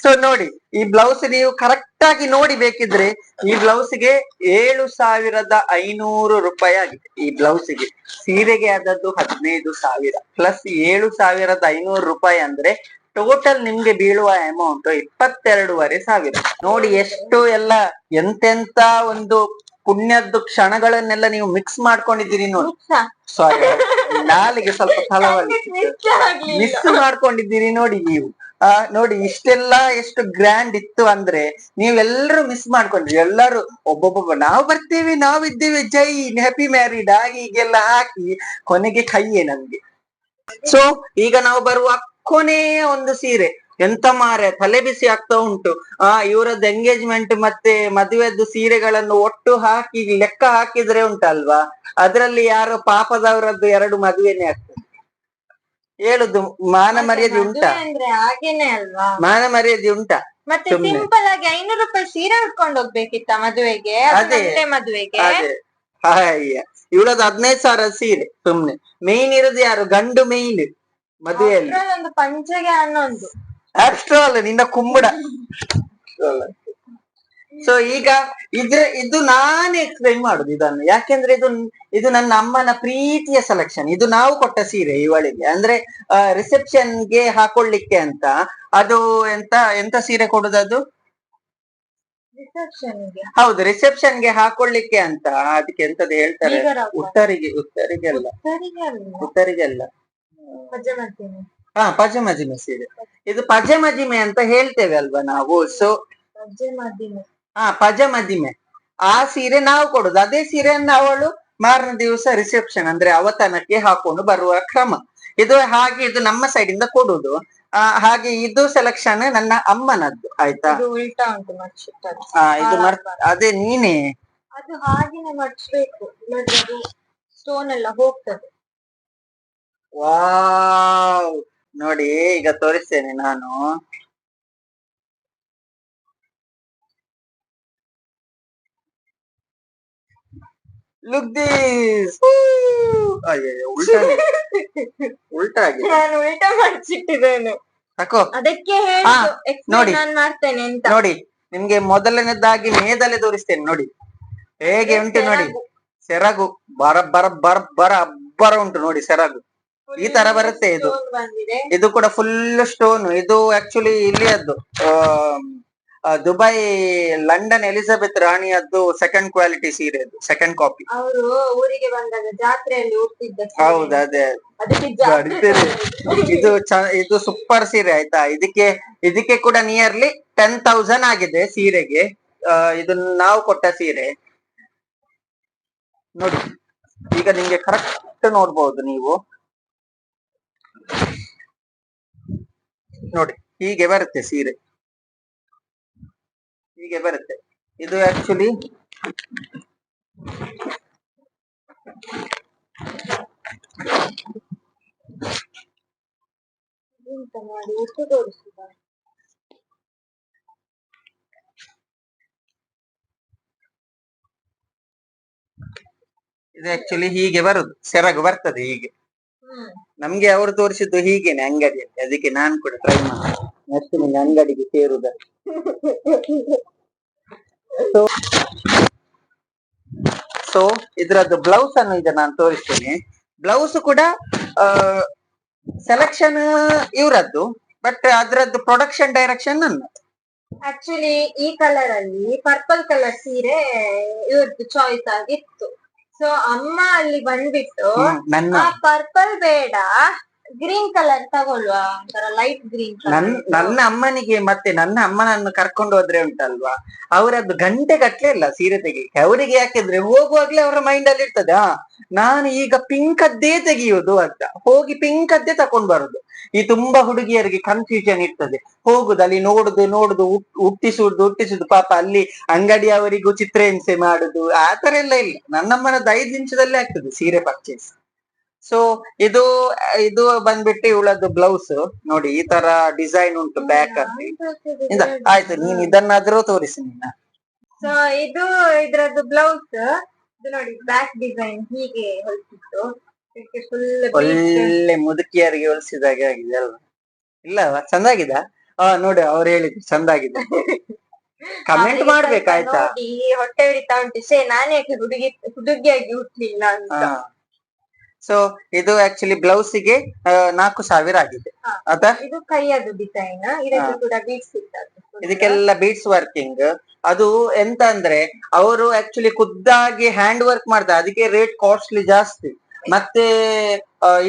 [SPEAKER 1] ಸೊ ನೋಡಿ ಈ ಬ್ಲೌಸ್ ನೀವು ಕರೆಕ್ಟ್ ಆಗಿ ನೋಡಿ ಬೇಕಿದ್ರೆ ಈ ಬ್ಲೌಸ್ಗೆ ಏಳು ಸಾವಿರದ ಐನೂರು ರೂಪಾಯಿ ಆಗಿದೆ. ಈ ಬ್ಲೌಸ್ಗೆ ಸೀರೆಗೆ ಆದದ್ದು ಹದಿನೈದು ಸಾವಿರ. ಪ್ಲಸ್ ಏಳು ಸಾವಿರದ ಐನೂರು ರೂಪಾಯಿ ಅಂದ್ರೆ ಟೋಟಲ್ ನಿಮ್ಗೆ ಬೀಳುವ ಅಮೌಂಟ್ ಇಪ್ಪತ್ತೆರಡೂವರೆ ಸಾವಿರ. ನೋಡಿ ಎಷ್ಟು ಎಲ್ಲ ಎಂತೆಂತ ಒಂದು ಪುಣ್ಯದ್ದು ಕ್ಷಣಗಳನ್ನೆಲ್ಲ ನೀವು ಮಿಕ್ಸ್ ಮಾಡ್ಕೊಂಡಿದ್ದೀರಿ ನೋಡಿ? ಸಾರಿ ನಾಲಿಗೆ ಸ್ವಲ್ಪ
[SPEAKER 2] ಮಿಕ್ಸ
[SPEAKER 1] ಮಿಸ್ ಮಾಡ್ಕೊಂಡಿದ್ದೀರಿ ನೋಡಿ ನೀವು. ಆ ನೋಡಿ ಇಷ್ಟೆಲ್ಲ ಎಷ್ಟು ಗ್ರ್ಯಾಂಡ್ ಇತ್ತು ಅಂದ್ರೆ ನೀವೆಲ್ಲರೂ ಮಿಸ್ ಮಾಡ್ಕೊಂಡ್ರಿ. ಎಲ್ಲರೂ ಒಬ್ಬೊಬ್ಬೊಬ್ಬ ನಾವು ಬರ್ತೀವಿ ನಾವಿದ್ದೀವಿ ಜೈ ಹ್ಯಾಪಿ ಮ್ಯಾರಿಡ್ ಆಗಿ ಹೀಗೆಲ್ಲ ಹಾಕಿ ಕೊನೆಗೆ ಕೈಯೇ ನಮ್ಗೆ. ಸೊ ಈಗ ನಾವು ಬರುವ ಕೊನೆಯ ಒಂದು ಸೀರೆ. ಎಂತ ಮಾರೆ ತಲೆ ಬಿಸಿ ಆಗ್ತಾ ಉಂಟು. ಆ ಇವರದ್ದು ಎಂಗೇಜ್ಮೆಂಟ್ ಮತ್ತೆ ಮದುವೆದ್ದು ಸೀರೆಗಳನ್ನು ಒಟ್ಟು ಹಾಕಿ ಲೆಕ್ಕ ಹಾಕಿದ್ರೆ ಉಂಟಲ್ವಾ? ಅದ್ರಲ್ಲಿ ಯಾರು ಪಾಪದವರದ್ದು ಎರಡು ಮದುವೆನೇ ಆಗ್ತದೆ. ಹೇಳುದು ಮಾನ ಮರ್ಯಾದೆ ಉಂಟಾ?
[SPEAKER 2] ಅಂದ್ರೆ ಹಾಗೇನೆ ಅಲ್ವಾ?
[SPEAKER 1] ಮಾನ ಮರ್ಯಾದೆ ಉಂಟಾ?
[SPEAKER 2] ಮತ್ತೆ
[SPEAKER 1] ಸುಮ್ನೆ.
[SPEAKER 2] ಸಿಂಪಲ್ ಆಗಿ ಐನೂರು ರೂಪಾಯಿ ಸೀರೆ ಉಟ್ಕೊಂಡು ಹೋಗ್ಬೇಕಿತ್ತ ಮದುವೆಗೆ? ಅದು ಮದುವೆಗೆ.
[SPEAKER 1] ಅದೇ. ಹಾಯ್ಯ ಇವಳದ್ದು ಹದಿನೈದು ಸಾವಿರ ಸೀರೆ ಸುಮ್ನೆ. ಮೇಯ್ನ್ ಇರೋದು ಯಾರು? ಗಂಡು ಮೇನ್ ಮದುವೆಯಲ್ಲಿ.
[SPEAKER 2] ಒಂದು ಪಂಚೆಗೆ
[SPEAKER 1] ಅಷ್ಟು ಅಲ್ಲ ನಿನ್ನ ಕುಂಬಡ. ಸೊ ಈಗ ಇದ್ರ ಇದು ನಾನೇ ಎಕ್ಸ್ಪ್ಲೈನ್ ಮಾಡುದು ಇದನ್ನು. ಯಾಕೆಂದ್ರೆ ಇದು ಇದು ನನ್ನ ಅಮ್ಮನ ಪ್ರೀತಿಯ ಸೆಲೆಕ್ಷನ್ ಇದು ನಾವು ಕೊಟ್ಟ ಸೀರೆ ಇವಳಿಗೆ ಅಂದ್ರೆ ರಿಸೆಪ್ಷನ್ಗೆ ಹಾಕೊಳ್ಳಿಕ್ಕೆ ಅಂತ. ಅದು ಎಂತ ಎಂತ ಸೀರೆ ಕೊಡುದದು ಹೌದು ರಿಸೆಪ್ಷನ್ಗೆ ಹಾಕೊಳ್ಳಿಕ್ಕೆ ಅಂತ. ಅದಕ್ಕೆ ಎಂತದ್ದು ಹೇಳ್ತಾರೆ? ಉತ್ತರಿಗೆ ಉತ್ತರಿಗೆ ಅಲ್ಲ ಉತ್ತರಿಗೆ ಅಲ್ಲ
[SPEAKER 2] ಪಜಮತಿನಿ
[SPEAKER 1] ಹಾ ಪಜಮಜಿಮೆ ಸೀರೆ. ಇದು ಪಜಮಜಿಮೆ ಅಂತ ಹೇಳ್ತೇವೆ ಅಲ್ವಾ ನಾವು? ಸೊ
[SPEAKER 2] ಹಾ
[SPEAKER 1] ಹಾ ಪಜಮದಿಮೆ ಆ ಸೀರೆ ನಾವು ಕೊಡುದು. ಅದೇ ಸೀರೆಯನ್ನ ಅವಳು ಮಾರನೇ ದಿವಸ ರಿಸೆಪ್ಷನ್ ಅಂದ್ರೆ ಅವತನಕ್ಕೆ ಹಾಕೊಂಡು ಬರುವ ಕ್ರಮ. ಇದು ಹಾಗೆ ಇದು ನಮ್ಮ ಸೈಡ್ ಇಂದ ಕೊಡುದು. ಆ, ಹಾಗೆ ಇದು ಸೆಲೆಕ್ಷನ್ ನನ್ನ ಅಮ್ಮನದ್ದು ಆಯ್ತಾ?
[SPEAKER 2] ಉಲ್ಟಾ ಉಂಟು
[SPEAKER 1] ಆ, ಇದು ಅದೇ ನೀನೇ.
[SPEAKER 2] ಅದು ಹಾಗೇನೆ ಮಡ್ಸ್ಬೇಕು ಸ್ಟೋನ್ ಎಲ್ಲ ಹೋಗ್ತದೆ.
[SPEAKER 1] ವಾವ್! ನೋಡಿ ಈಗ ತೋರಿಸ್ತೇನೆ ನಾನು. ಲುಕ್ ದಿಸ್ ಅಯ್ಯಯ್ಯೋ ಉಲ್ಟಾನೆ ಉಲ್ಟಾ ಆಗಿದೆ.
[SPEAKER 2] ನಾನು ಉಲ್ಟಾ
[SPEAKER 1] ಮಾಡಿಸಿಟ್ಟಿದ್ದೇನೆ.
[SPEAKER 2] ಅದಕ್ಕೆ
[SPEAKER 1] ನೋಡಿ.
[SPEAKER 2] ನಾನು ಮಾಡ್ತೇನೆ ಅಂತ.
[SPEAKER 1] ನೋಡಿ ನಿಮ್ಗೆ ಮೊದಲನೇದಾಗಿ ಮೇದಲೆ ತೋರಿಸ್ತೇನೆ ನೋಡಿ. ಹೇಗೆ ಉಂಟು ನೋಡಿ. ಸೆರಗು ಬರ ಬರ ಬರ ಬರ ಅಬ್ಬರ ಉಂಟು ನೋಡಿ ಸೆರಗು. ಈ ತರ ಬರುತ್ತೆ ಇದು. ಇದು ಕೂಡ ಫುಲ್ ಸ್ಟೋನ್ ಇದು ಆಕ್ಚುಲಿ ಇಲ್ಲಿಯದ್ದು ದುಬೈ ಲಂಡನ್ ಎಲಿಜಬೆತ್ ರಾಣಿಯದ್ದು ಸೆಕೆಂಡ್ ಕ್ವಾಲಿಟಿ ಸೀರೆ ಅದು ಸೆಕೆಂಡ್ ಕಾಪಿ
[SPEAKER 2] ಅವರು ಊರಿಗೆ ಬಂದಾಗ ಜಾತ್ರೆಯಲ್ಲಿ.
[SPEAKER 1] ಹೌದು ಅದೇ. ಇದು ಇದು ಸೂಪರ್ ಸೀರೆ ಆಯ್ತಾ? ಇದಕ್ಕೆ ಇದಕ್ಕೆ ಕೂಡ ನಿಯರ್ಲಿ ಟೆನ್ ತೌಸಂಡ್ ಆಗಿದೆ ಸೀರೆಗೆ. ಇದು ನಾವು ಕೊಟ್ಟ ಸೀರೆ. ನೋಡಿ ಈಗ ನಿಮ್ಗೆ ಕರೆಕ್ಟ್ ನೋಡ್ಬಹುದು ನೀವು. ನೋಡಿ, ಹೀಗೆ ಬರುತ್ತೆ ಸೀರೆ. ಹೀಗೆ ಬರುತ್ತೆ. ಇದು ಆಕ್ಚುಲಿ ಇದು ಆಕ್ಚುಲಿ ಹೀಗೆ ಬರುದು, ಸೆರಗು ಬರ್ತದೆ ಹೀಗೆ. ನಮ್ಗೆ ಅವರು ತೋರಿಸಿದ್ದು ಹೀಗೇನೆ ಅಂಗಡಿಯಲ್ಲಿ ಅದಕ್ಕೆ ನಾನು ಕೂಡ ಟ್ರೈ ಮಾಡಿ ನೆಕ್ಸ್ಟ್ ಅಂಗಡಿಗೆ ಸೇರುದ? ಸೊ ಇದ್ರದ್ದು ಬ್ಲೌಸ್ ಅನ್ನು ಈಗ ನಾನು ತೋರಿಸ್ತೇನೆ. ಬ್ಲೌಸ್ ಕೂಡ ಸೆಲೆಕ್ಷನ್ ಇವರದ್ದು ಬಟ್ ಅದ್ರದ್ದು ಪ್ರೊಡಕ್ಷನ್ ಡೈರೆಕ್ಷನ್ ನನ್ನ.
[SPEAKER 2] ಆಕ್ಚುಲಿ ಈ ಕಲರ್ ಅಲ್ಲಿ ಪರ್ಪಲ್ ಕಲರ್ ಸೀರೆ ಇವ್ರದ್ದು ಚಾಯ್ಸ್ ಆಗಿತ್ತು. ಸೊ ಅಮ್ಮ ಅಲ್ಲಿ ಬಂದ್ಬಿಟ್ಟು
[SPEAKER 1] ನನ್ನ.
[SPEAKER 2] ಪರ್ಪಲ್ ಬೇಡ ಗ್ರೀನ್ ಕಲರ್ ತಗೊಳ್ಳುವ ಒಂಥರ ಲೈಟ್ ಗ್ರೀನ್
[SPEAKER 1] ನನ್, ನನ್ನ ಅಮ್ಮನಿಗೆ ಮತ್ತೆ ನನ್ನ ಅಮ್ಮನನ್ನು ಕರ್ಕೊಂಡು ಹೋದ್ರೆ ಉಂಟಲ್ವಾ? ಅವರದ್ದು ಗಂಟೆ ಗಟ್ಲೆ ಇಲ್ಲ ಸೀರೆ ತೆಗಿಲಿಕ್ಕೆ ಅವರಿಗೆ ಯಾಕೆಂದ್ರೆ ಹೋಗುವಾಗ್ಲೇ ಅವರ ಮೈಂಡ್ ಅಲ್ಲಿ ಇರ್ತದೆ ನಾನು ಈಗ ಪಿಂಕ್ ಅದ್ದೇ ತೆಗಿಯುವುದು ಅಂತ. ಹೋಗಿ ಪಿಂಕ್ ಅದ್ದೇ ತಕೊಂಡ್ ಬರುದು. ಈ ತುಂಬಾ ಹುಡುಗಿಯರಿಗೆ ಕನ್ಫ್ಯೂಷನ್ ಇರ್ತದೆ. ಹೋಗುದು, ಅಲ್ಲಿ ನೋಡುದು ನೋಡುದು ಹುಟ್- ಹುಟ್ಟಿಸುದು ಹುಟ್ಟಿಸುದು ಪಾಪ ಅಲ್ಲಿ ಅಂಗಡಿಯವರಿಗೂ ಚಿತ್ರಹಿಂಸೆ ಮಾಡುದು ಆತರ ಎಲ್ಲ ಇಲ್ಲ. ನನ್ನಮ್ಮನದ್ದು ಐದು ನಿಮಿಷದಲ್ಲೇ ಆಗ್ತದೆ ಸೀರೆ ಪರ್ಚೇಸ್ ಸೊ ಇದು ಇದು ಬಂದ್ಬಿಟ್ಟು ಇವಳದ್ದು ಬ್ಲೌಸ್ ನೋಡಿ ಈ ತರ ಡಿಸೈನ್ ಉಂಟು ಬ್ಯಾಕ್ ಅಲ್ಲಿ. ಇಂದ ಆಯ್ತು ನೀನ್ ಇದನ್ನಾದ್ರೂ ತೋರಿಸಿ ನೀನ.
[SPEAKER 2] ಸೊ ಇದು ಇದ್ರದ್ದು ಬ್ಲೌಸ್ ಇದು ನೋಡಿ ಬ್ಯಾಕ್ ಡಿಸೈನ್ ಹೀಗೆ ಹೊಲಿಸಿತ್ತು.
[SPEAKER 1] ಒಳ್ಳೆ ಮುದುಕಿಯರಿಗೆ ಹೊಲಿಸಿದಾಗೆ ಆಗಿದೆ ಅಲ್ವಾ? ಇಲ್ಲ ಚಂದಾಗಿದ? ಹಾ ನೋಡಿ ಅವ್ರು ಹೇಳಿದ್ರು ಚಂದಾಗಿದೆ. ಕಮೆಂಟ್ ಮಾಡ್ಬೇಕಾಯ್ತಾ
[SPEAKER 2] ಈ ಹೊಟ್ಟೆ ಹಿಡಿತಾ ಉಂಟು. ಸೇ ನಾನೇ ಹುಡುಗಿ ಹುಡುಗಿಯಾಗಿ ಹುಟ್ಲಿಲ್ಲ ಅಂತ.
[SPEAKER 1] ಸೊ ಇದು ಆಕ್ಚುಲಿ ಬ್ಲೌಸಿಗೆ ನಾಲ್ಕು ಸಾವಿರ ಆಗಿದೆ. ಆಯ್ತಾ
[SPEAKER 2] ಇದು ಕೈಯದು ಡಿಸೈನ್ ಇದಕ್ಕೆ ಕೂಡ
[SPEAKER 1] ಇದಕ್ಕೆಲ್ಲ ಬೀಟ್ಸ್ ವರ್ಕಿಂಗ್ ಅದು ಎಂತ ಅಂದ್ರೆ ಅವರು ಆಕ್ಚುಲಿ ಖುದ್ದಾಗಿ ಹ್ಯಾಂಡ್ ವರ್ಕ್ ಮಾಡ್ತಾರೆ. ಅದಕ್ಕೆ ರೇಟ್ ಕಾಸ್ಟ್ಲಿ ಜಾಸ್ತಿ. ಮತ್ತೆ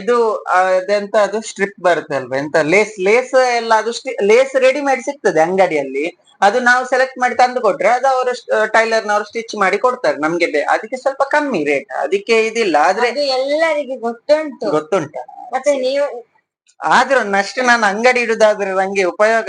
[SPEAKER 1] ಇದು ಅದೆಂತ ಅದು ಸ್ಟ್ರಿಪ್ ಬರುತ್ತೆ ಅಲ್ವಾ ಎಂತ ಲೇಸ್ ಲೇಸ್ ಎಲ್ಲ ಅದು ಲೇಸ್ ರೆಡಿಮೇಡ್ ಸಿಗ್ತದೆ ಅಂಗಡಿಯಲ್ಲಿ. ಅದು ನಾವು ಸೆಲೆಕ್ಟ್ ಮಾಡಿ ತಂದು ಕೊಟ್ರೆ ಅದು ಅವರು ಟೈಲರ್ ನವರು ಸ್ಟಿಚ್ ಮಾಡಿ ಕೊಡ್ತಾರೆ ನಮ್ಗೆ ಅದಕ್ಕೆ ಸ್ವಲ್ಪ ಕಮ್ಮಿ ರೇಟ್ ಅದಕ್ಕೆ ಇದಿಲ್ಲ ಆದ್ರೆ
[SPEAKER 2] ಎಲ್ಲರಿಗೆ ಗೊತ್ತುಂಟು.
[SPEAKER 1] ಗೊತ್ತುಂಟ.
[SPEAKER 2] ಮತ್ತೆ ನೀವು
[SPEAKER 1] ಆದ್ರೂ ಅಷ್ಟೇ ನಾನು ಅಂಗಡಿ ಇಡುದಾದ್ರೆ ನಂಗೆ ಉಪಯೋಗ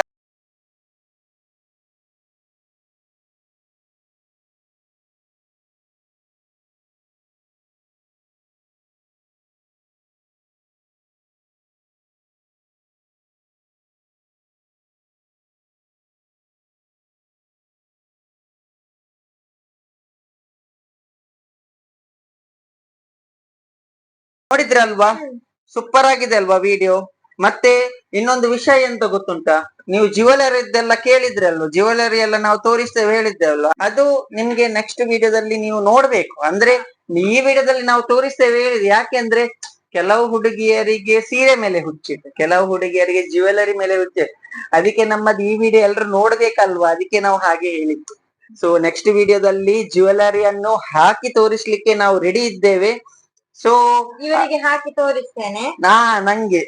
[SPEAKER 1] ನೋಡಿದ್ರಲ್ವಾ? ಸೂಪರ್ ಆಗಿದೆ ಅಲ್ವಾ ವಿಡಿಯೋ? ಮತ್ತೆ ಇನ್ನೊಂದು ವಿಷಯ ಎಂತ ಗೊತ್ತುಂಟಾ? ನೀವು ಜ್ಯುವೆಲರಿದ್ದೆಲ್ಲ ಕೇಳಿದ್ರಲ್ವ? ಜ್ಯುವೆಲರಿ ಎಲ್ಲ ನಾವು ತೋರಿಸ್ತೇವೆ ಹೇಳಿದ್ದೇವಲ್ವಾ? ಅದು ನಿಮ್ಗೆ ನೆಕ್ಸ್ಟ್ ವಿಡಿಯೋದಲ್ಲಿ ನೀವು ನೋಡ್ಬೇಕು. ಅಂದ್ರೆ ಈ ವಿಡಿಯೋದಲ್ಲಿ ನಾವು ತೋರಿಸ್ತೇವೆ ಹೇಳಿದ್ ಯಾಕೆಂದ್ರೆ ಕೆಲವು ಹುಡುಗಿಯರಿಗೆ ಸೀರೆ ಮೇಲೆ ಹುಚ್ಚಿದ್ದು ಕೆಲವು ಹುಡುಗಿಯರಿಗೆ ಜ್ಯುವೆಲರಿ ಮೇಲೆ ಹುಚ್ಚಿತ್ತು. ಅದಕ್ಕೆ ನಮ್ಮದು ಈ ವಿಡಿಯೋ ಎಲ್ಲರೂ ನೋಡ್ಬೇಕಲ್ವಾ? ಅದಕ್ಕೆ ನಾವು ಹಾಗೆ ಹೇಳಿದ್ದು. ಸೊ ನೆಕ್ಸ್ಟ್ ವಿಡಿಯೋದಲ್ಲಿ ಜ್ಯುವೆಲರಿಯನ್ನು ಹಾಕಿ ತೋರಿಸ್ಲಿಕ್ಕೆ ನಾವು ರೆಡಿ ಇದ್ದೇವೆ. ಸೊ
[SPEAKER 2] ಇವರಿಗೆ ಹಾಕಿ ತೋರಿಸ್ತೇನೆ.
[SPEAKER 1] ನಾ ನಂಗೆ.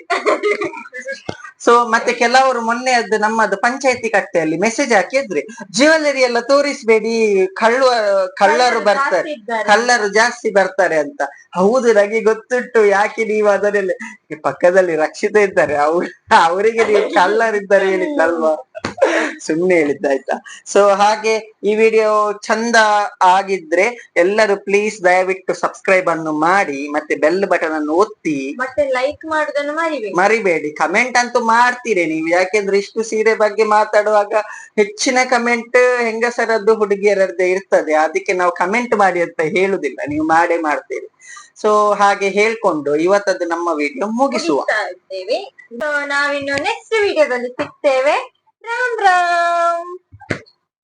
[SPEAKER 1] ಸೊ ಮತ್ತೆ ಕೆಲವರು ಮೊನ್ನೆ ಅದು ನಮ್ಮದು ಪಂಚಾಯತಿ ಕಟ್ಟೆಯಲ್ಲಿ ಮೆಸೇಜ್ ಹಾಕಿದ್ರಿ. ಜ್ಯುವೆಲರಿ ಎಲ್ಲ ತೋರಿಸ್ಬೇಡಿ ಕಳ್ಳ ಕಳ್ಳರು ಬರ್ತಾರೆ. ಕಳ್ಳರು ಜಾಸ್ತಿ ಬರ್ತಾರೆ ಅಂತ. ಹೌದು ನನಗೆ ಗೊತ್ತುಂಟು. ಯಾಕೆ ನೀವು ಅದರಲ್ಲಿ? ಪಕ್ಕದಲ್ಲಿ ರಕ್ಷಿತ ಇದ್ದಾರೆ. ಅವ್ರು ಅವರಿಗೆ ನೀವು ಕಳ್ಳರಿದ್ದಾರೆ ಹೇಳಿದ್ದಲ್ವಾ? ಸುಮ್ನೆ ಹೇಳಿದ್ದಾಯ್ತಾ ಸೊ ಹಾಗೆ ಈ ವಿಡಿಯೋ ಚಂದ ಆಗಿದ್ರೆ ಎಲ್ಲರೂ ಪ್ಲೀಸ್ ದಯವಿಟ್ಟು ಸಬ್ಸ್ಕ್ರೈಬ್ ಅನ್ನು ಮಾಡಿ ಮತ್ತೆ ಬೆಲ್ ಬಟನ್ ಅನ್ನು ಒತ್ತಿ.
[SPEAKER 2] ಮತ್ತೆ ಲೈಕ್ ಮಾಡುದನ್ನು ಮರಿಬೇಡಿ.
[SPEAKER 1] ಮರಿಬೇಡಿ. ಕಮೆಂಟ್ ಅಂತೂ ಮಾಡ್ತೀರಿ ನೀವು. ಯಾಕೆಂದ್ರೆ ಇಷ್ಟು ಸೀರೆ ಬಗ್ಗೆ ಮಾತಾಡುವಾಗ ಹೆಚ್ಚಿನ ಕಮೆಂಟ್ ಹೆಂಗಸರದ್ದು ಹುಡುಗಿಯರದ್ದೇ ಇರ್ತದೆ. ಅದಕ್ಕೆ ನಾವು ಕಮೆಂಟ್ ಮಾಡಿ ಅಂತ ಹೇಳುದಿಲ್ಲ. ನೀವು ಮಾಡೇ ಮಾಡ್ತೀರಿ. ಸೊ ಹಾಗೆ ಹೇಳ್ಕೊಂಡು ಇವತ್ತದ್ದು ನಮ್ಮ ವಿಡಿಯೋ ಮುಗಿಸುವ.
[SPEAKER 2] ನಾವಿನ್ನು ನೆಕ್ಸ್ಟ್ ವಿಡಿಯೋದಲ್ಲಿ ಸಿಗ್ತೇವೆ. Brão, brão.